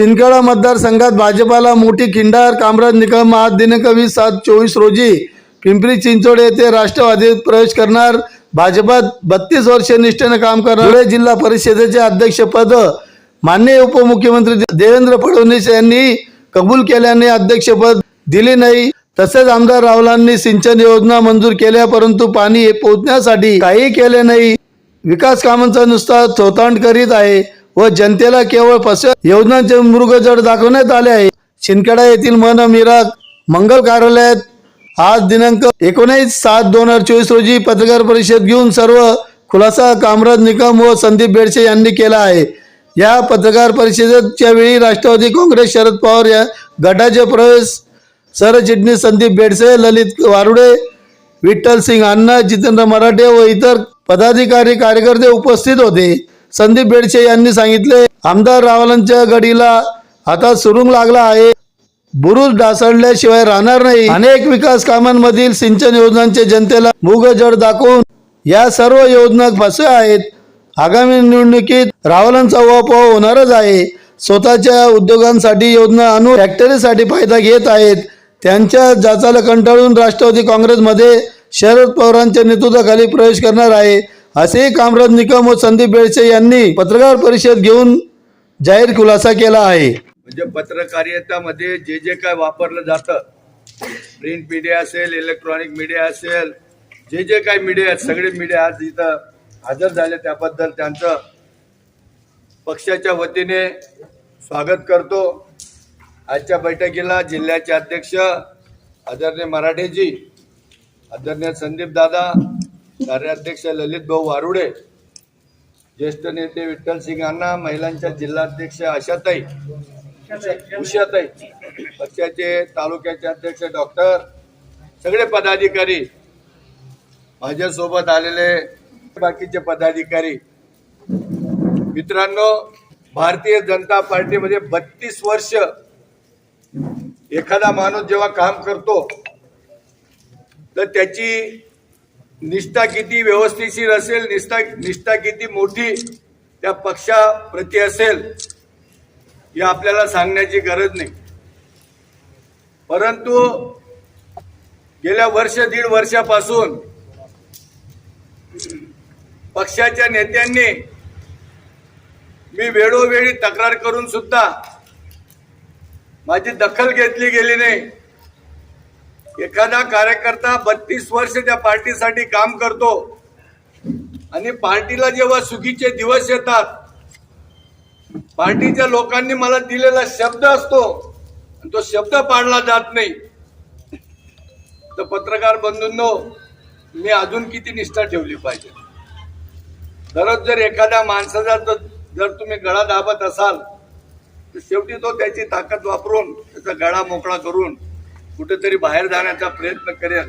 शिंदखेडा मतदारसंघात भाजपाला मोठी खिंडार कामराज निकम आज सात चोवीस रोजी पिंपरी चिंचवड येथे राष्ट्रवादीत प्रवेश करणार. भाजपात बत्तीस वर्ष निष्ठेने काम करणार धुळे जिल्हा परिषदेचे अध्यक्षपद मान्य उपमुख्यमंत्री देवेंद्र फडणवीस यांनी कबूल केल्याने अध्यक्षपद दिले नाही. तसेच आमदार राहुलांनी सिंचन योजना मंजूर केल्या परंतु पाणी पोहोचण्यासाठी काही केले नाही. विकास कामांचा नुसता थोतांड करीत आहे. व जनतेला केवळ पस योजनांचे मृगजड दाखवण्यात आले आहे. शिंदखेडा येथील मन मिराग मंगल कार्यालयात आज दिनांक एकोणीस सात दोन हजार चोवीस रोजी पत्रकार परिषद घेऊन सर्व खुलासा कामराज निकम व संदीप बेडसे यांनी केला आहे. या पत्रकार परिषदेच्या वेळी राष्ट्रवादी काँग्रेस शरद पवार या गटाचे प्रवेश सरचिटणीस संदीप बेडसे ललित वारुडे विठ्ठल सिंग अण्णा जितेंद्र मराठे व इतर पदाधिकारी कार्यकर्ते उपस्थित होते. संदीप बेडसे यांनी सांगितले आमदार रावलांच्या गडीला आता सुरुंग लागला आहे. बुरुज ढासळल्याशिवाय राहणार नाही. अनेक विकास कामांमधील सिंचन योजनांचे जनतेला मुगजड दाखवून या सर्व योजना फसव्या आहेत. आगामी निवडणुकीत रावलांचा उहापोह होणारच आहे. स्वतःच्या उद्योगांसाठी योजना आणून फॅक्टरीसाठी फायदा घेत आहेत. त्यांच्या जाचाला कंटाळून राष्ट्रवादी काँग्रेसमध्ये शरद पवारांच्या नेतृत्वाखाली प्रवेश करणार आहे. असेही कामराज निकम व संदीप बेळसे यांनी पत्रकार परिषद घेऊन जाहीर खुलासा केला आहे. म्हणजे पत्रकारितामध्ये जे जे काय वापरलं जातं प्रिंट मीडिया असेल इलेक्ट्रॉनिक मीडिया असेल जे जे काय मीडिया आहेत सगळे मीडिया आज इथं हजर झाले त्याबद्दल त्यांचं पक्षाच्या वतीने स्वागत करतो. आजच्या बैठकीला जिल्ह्याचे अध्यक्ष आदरणीय मराठेजी आदरणीय संदीप दादा कार्याध्यक्ष ललित भाऊ वारुडे ज्येष्ठ नेते विठ्ठल सिंगांना महिलांच्या जिल्हाध्यक्ष आशाताई उषाताई पक्षाचे तालुक्याचे अध्यक्ष डॉक्टर सगळे पदाधिकारी माझ्यासोबत आलेले बाकीचे पदाधिकारी. मित्रांनो भारतीय जनता पार्टीमध्ये बत्तीस वर्ष एखादा माणूस जेव्हा काम करतो तर त्याची निष्ठा किती व्यवस्थिशीर असेल निष्ठा निष्ठा किती मोठी त्या पक्षाप्रती असेल हे आपल्याला सांगण्याची गरज नाही. परंतु गेल्या वर्ष दीड वर्षापासून पक्षाच्या नेत्यांनी मी वेळोवेळी तक्रार करून सुद्धा माझी दखल घेतली गेली नाही. एखादा कार्यकर्ता बत्तीस वर्ष त्या पार्टीसाठी काम करतो आणि पार्टीला जेव्हा सुखीचे दिवस येतात पार्टीच्या लोकांनी मला दिलेला शब्द असतो आणि तो शब्द पाळला जात नाही. तर पत्रकार बंधूंनो मी अजून किती निष्ठा ठेवली पाहिजे? दररोज जर एखाद्या माणसाचा जर तुम्ही गळा दाबत असाल तर शेवटी तो त्याची ताकद वापरून त्याचा गळा मोकळा करून कुठेतरी बाहेर जाण्याचा प्रयत्न करेल.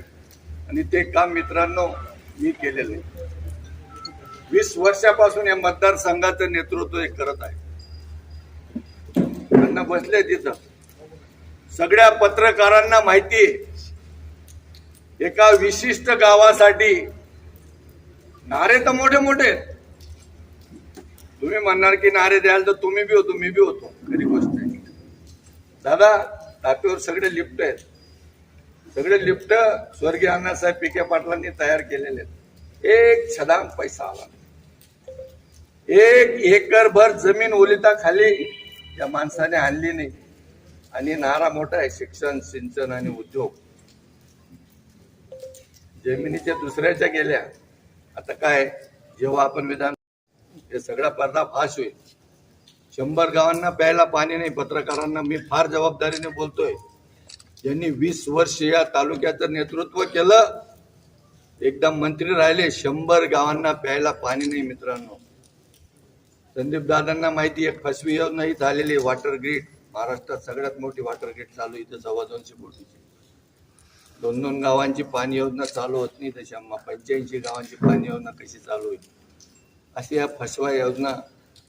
आणि ते काम मित्रांनो मी केलेलं आहे. वीस वर्षापासून या मतदारसंघाचं नेतृत्व हे करत आहे. त्यांना बसले तिथं. सगळ्या पत्रकारांना माहिती आहे. एका विशिष्ट गावासाठी नारे तर मोठे मोठे तुम्ही म्हणणार की नारे द्याल तर तुम्ही बी होतो मी बी होतो. खरी गोष्ट आहे दादा टाकीवर सगळे लिफ्ट आहेत. सगळे लिफ्ट स्वर्गीय अण्णासाहेब पिके पाटलांनी तयार केलेले आहेत. एक छदाम पैसा आला. एक एकर भर जमीन ओलिता खाली या माणसाने आणली नाही. आणि नारा मोठा आहे शिक्षण सिंचन आणि उद्योग. जमिनीच्या दुसऱ्याच्या गेल्या. आता काय? जेव्हा आपण विधान हे सगळा पडदा फाश होईल. शंभर गावांना प्यायला पाणी नाही पत्रकारांना मी फार जबाबदारीने बोलतोय. ज्यांनी वीस वर्ष या तालुक्याचं नेतृत्व केलं. एकदा मंत्री राहिले शंभर गावांना प्यायला पाणी नाही मित्रांनो. संदीप दादांना माहिती आहे फसवी योजना ही झालेली वॉटर ग्रीड महाराष्ट्रात सगळ्यात मोठी वॉटर ग्रीड चालू आहे इथं सव्वा दोनशे कोटीची. दोन दोन गावांची पाणी योजना चालू होत नाही तशी आम्हा पंच्याऐंशी गावांची पाणी योजना कशी चालू होईल? अशी या फसवा योजना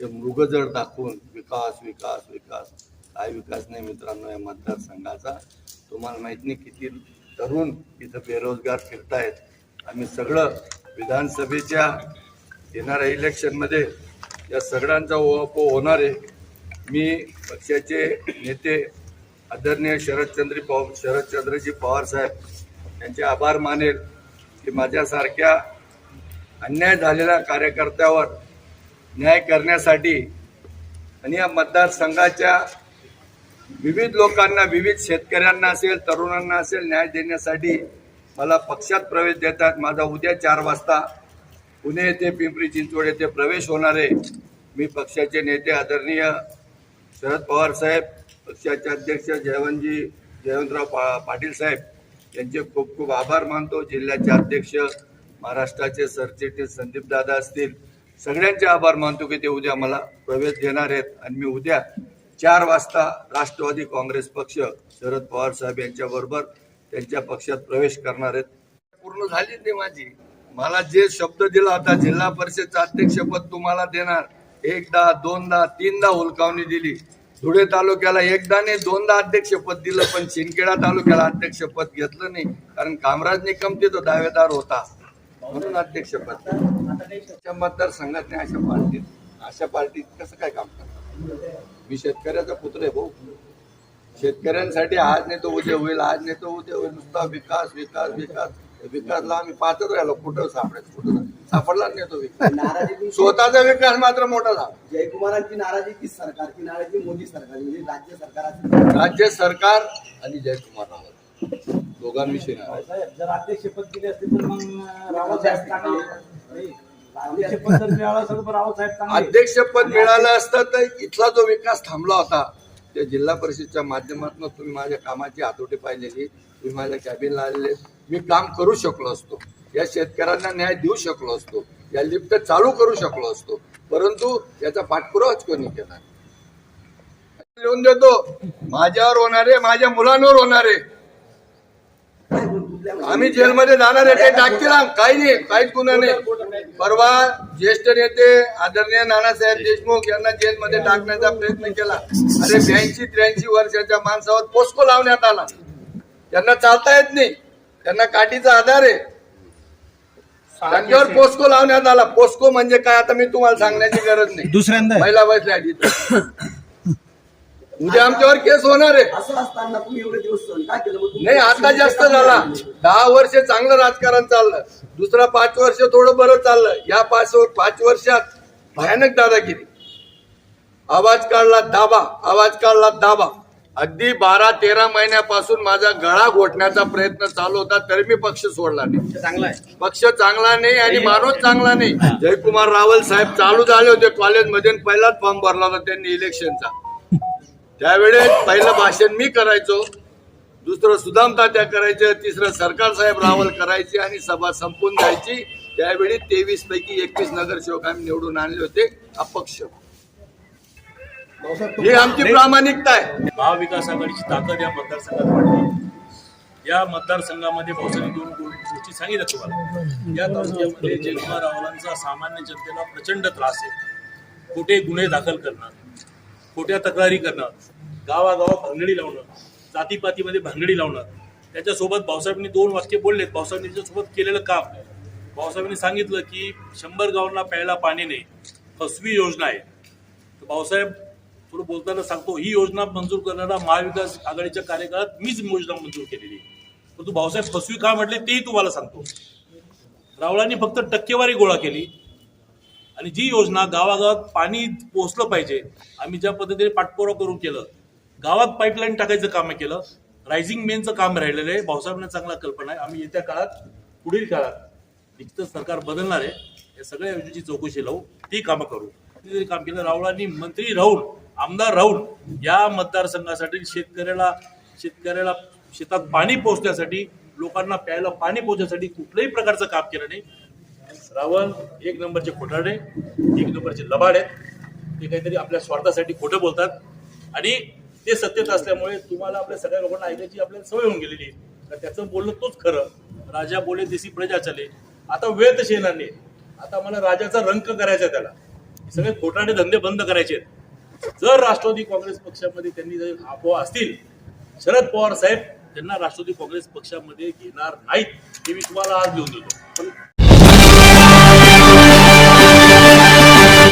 हे मृगजड दाखवून विकास विकास विकास. काय विकास नाही मित्रांनो या मतदारसंघाचा. तुम्हाला माहीत नाही किती तरुण इथं बेरोजगार फिरतायत. आम्ही सगळं विधानसभेच्या येणाऱ्या इलेक्शनमध्ये या सगळ्यांचा ओहापो होणार आहे. मी पक्षाचे नेते आदरणीय शरदचंद्र पवार शरदचंद्रजी पवार साहेब यांचे आभार मानेल की माझ्यासारख्या अन्याय झालेल्या कार्यकर्त्यावर न्याय करण्यासाठी आणि या मतदारसंघाच्या विविध लोकांना विविध शेतकऱ्यांना असेल तरुणांना असेल न्याय देण्यासाठी मला पक्षात प्रवेश देतात. माझा उद्या चार वाजता पुणे येथे पिंपरी चिंचवड येथे प्रवेश होणार आहे. मी पक्षाचे नेते आदरणीय शरद पवार साहेब पक्षाचे अध्यक्ष जयवंतजी जयवंतराव पा पाटील साहेब यांचे खूप खूप आभार मानतो. जिल्ह्याचे अध्यक्ष महाराष्ट्राचे सरचिटणीस संदीप दादा असतील सगळ्यांचे आभार मानतो की ते उद्या मला प्रवेश देणार आहेत. आणि मी उद्या चार वाजता राष्ट्रवादी काँग्रेस पक्ष शरद पवार साहेब यांच्या बरोबर त्यांच्या पक्षात प्रवेश करणार आहेत. पूर्ण झालीच नाही माझी. मला जे शब्द दिला होता जिल्हा परिषदचं अध्यक्षपद तुम्हाला देणार. एकदा दोनदा तीनदा हुलकावणी दिली. धुळे तालुक्याला एकदा नाही दोनदा अध्यक्षपद दिलं पण शिंदखेडा तालुक्याला अध्यक्षपद घेतलं नाही कारण कामराज निकम तो दावेदार होता. म्हणून अध्यक्षपद. मतदारसंघात नाही. अशा पार्टीत अशा पार्टीत कसं काय काम करतात मी शेतकऱ्याचा पुत्र आहे भाऊ. शेतकऱ्यांसाठी आज नाही तो उद्या होईल आज नाही तो उद्या होईल. नुसता विकास विकास विकास. विकासला आम्ही पाहतच राहिलो कुठं सापडायचं कुठं नाही. सापडलाच नाही तो विकास. स्वतःचा विकास मात्र मोठा झाला. जयकुमारांची नाराजी की सरकार की नाराजी मोदी सरकार म्हणजे राज्य सरकार राज्य सरकार आणि जयकुमार रावत दोघांविषयी नाराज. साहेब जर अध्यक्षपद दिले असते तर मग रावत अध्यक्षपद मिळालं असतं तर इथला जो विकास थांबला होता त्या जिल्हा परिषदच्या माध्यमातून तुम्ही माझ्या कामाची हातोटी पाहिलेली तुम्ही माझ्या कॅबिनला आलेले मी काम करू शकलो असतो. या शेतकऱ्यांना न्याय देऊ शकलो असतो. या लिफ्ट चालू करू शकलो असतो. परंतु याचा पाठपुरावाच कोणी केला लिहून देतो. माझ्यावर होणारे माझ्या मुलांवर होणारे आम्ही जेलमध्ये जाणार आहे ते टाकतील काही नाही काहीच गुन्हा नाही. परवा ज्येष्ठ नेते आदरणीय नानासाहेब देशमुख यांना जेलमध्ये टाकण्याचा प्रयत्न केला. अरे ब्याऐंशी त्र्याऐंशी वर्षाच्या माणसावर पोस्को लावण्यात आला. त्यांना चालता येत नाही. त्यांना काठीचा आधार आहे. त्यांच्यावर पोस्को लावण्यात आला. पोस्को म्हणजे काय आता मी तुम्हाला सांगण्याची गरज नाही. दुसऱ्यांदा महिला बसल्या. उद्या आमच्यावर केस होणार आहे. असं असताना तुम्ही एवढे दिवस सहन का केलं? मग तुम्ही- नाही आता जास्त झाला. दहा वर्ष चांगलं राजकारण चाललं. दुसरा पाच वर्ष थोडं बरं चाललं. या पाच पाच वर्षात भयानक दादागिरी. आवाज काढला दाबा. आवाज काढला दाबा. अगदी बारा तेरा महिन्यापासून माझा गळा घोटण्याचा प्रयत्न चालू होता तरी मी पक्ष सोडला नाही. चांगला आहे. पक्ष चांगला नाही आणि माणूस चांगला नाही. जयकुमार रावल साहेब चालू झाले होते कॉलेजमध्ये आणि पहिलाच फॉर्म भरला होता त्यांनी इलेक्शनचा त्यावेळेस पहिलं भाषण मी करायचो दुसरं सुदाम तात्या करायचं तिसरं सरकार साहेब रावल करायचे आणि सभा संपून जायची. त्यावेळी तेवीस पैकी एकवीस नगरसेवक आम्ही निवडून आणले होते अपक्ष. ही आमची प्रामाणिकता आहे. महाविकास आघाडीची ताकद या मतदारसंघात वाढली. या मतदारसंघामध्ये भाऊसाहेब दोन गोष्टी सांगितल्या तुम्हाला. या तालुक्यामध्ये जयकुमार रावलांचा सामान्य जनतेला प्रचंड त्रास आहे. खोटे गुन्हे दाखल करणं खोट्या तक्रारी करणं गावागावा भांगडी लावणं जातीपातीमध्ये भांगडी लावणं. त्याच्यासोबत भाऊसाहेबांनी दोन वाक्य बोललेत. भाऊसाहेबांनी त्याच्यासोबत केलेलं काम. भाऊसाहेबांनी सांगितलं की शंभर गावांना प्यायला पाणी नाही फसवी योजना आहे. तर भाऊसाहेब थोडं बोलताना सांगतो ही योजना मंजूर करणारा महाविकास आघाडीच्या कार्यकाळात मीच योजना मंजूर केलेली परंतु भाऊसाहेब फसवी का म्हटले तेही तुम्हाला सांगतो. रावळांनी फक्त टक्केवारी गोळा केली. आणि जी योजना गावागावात पाणी पोहोचलं पाहिजे आम्ही ज्या पद्धतीने पाठपुरावा करून केलं गावात पाईपलाईन टाकायचं काम केलं रायझिंग मेनचं काम राहिलेलं आहे. भाऊसाहेबांना चांगला कल्पना आहे. आम्ही येत्या काळात पुढील काळात निश्चितच सरकार बदलणार आहे. या सगळ्या योजनेची चौकशी लावू ती कामं करू. तिथे जरी काम केलं राहुळांनी मंत्री राहून आमदार राहून या मतदारसंघासाठी शेतकऱ्याला शेतकऱ्याला शेतात पाणी पोहोचण्यासाठी लोकांना प्यायला पाणी पोहोचण्यासाठी कुठल्याही प्रकारचं काम केलं नाही. रावण एक नंबरचे खोटारडे एक नंबरचे लबाड आहेत. ते काहीतरी आपल्या स्वार्थासाठी खोटं बोलतात. आणि ते सत्यत असल्यामुळे तुम्हाला आपल्या सगळ्या लोकांना ऐकायची आपल्याला सवय होऊन गेलेली आहे. तर त्याचं बोलणं तोच खरं. राजा बोले देशी प्रजा चले. आता वेळ तशी येणार नाही. आता मला राजाचा रंक करायचा आहे त्याला. सगळे खोटाडे धंदे बंद करायचे आहेत. जर राष्ट्रवादी काँग्रेस पक्षामध्ये त्यांनी जर अफवा असतील शरद पवार साहेब त्यांना राष्ट्रवादी काँग्रेस पक्षामध्ये घेणार नाहीत. हे मी तुम्हाला आज घेऊन देतो. पण